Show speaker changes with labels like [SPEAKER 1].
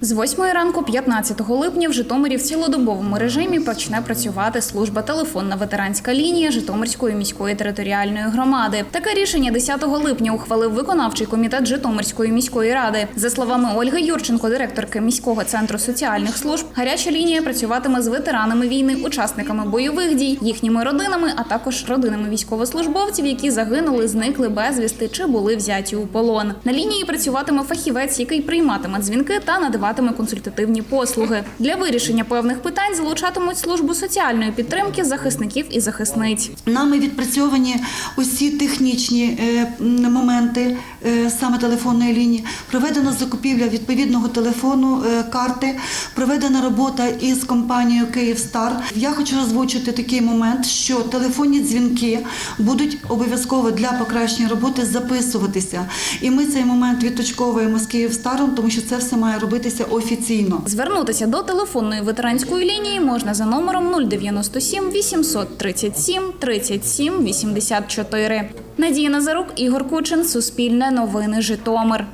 [SPEAKER 1] З 8 ранку 15 липня в Житомирі в цілодобовому режимі почне працювати служба телефонна ветеранська лінія Житомирської міської територіальної громади. Таке рішення 10 липня ухвалив виконавчий комітет Житомирської міської ради. За словами Ольги Юрченко, директорки міського центру соціальних служб, гаряча лінія працюватиме з ветеранами війни, учасниками бойових дій, їхніми родинами, а також родинами військовослужбовців, які загинули, зникли безвісти чи були взяті у полон. На лінії працюватиме фахівець, який прийматиме дзвінки та надаватиме консультативні послуги. Для вирішення певних питань залучатимуть службу соціальної підтримки захисників і захисниць.
[SPEAKER 2] Нами відпрацьовані усі технічні е, моменти е, саме телефонної лінії. Проведена закупівля відповідного телефону, е, карти, проведена робота із компанією Київстар. Я хочу озвучити такий момент, що телефонні дзвінки будуть обов'язково для покращення роботи записуватися. І ми цей момент відточковуємо з Київстаром, тому що це все має робитися офіційно.
[SPEAKER 1] Звернутися до телефонної ветеранської лінії можна за номером 097 837 37 84. Надія Назарук, Ігор Кучин, Суспільне новини Житомир.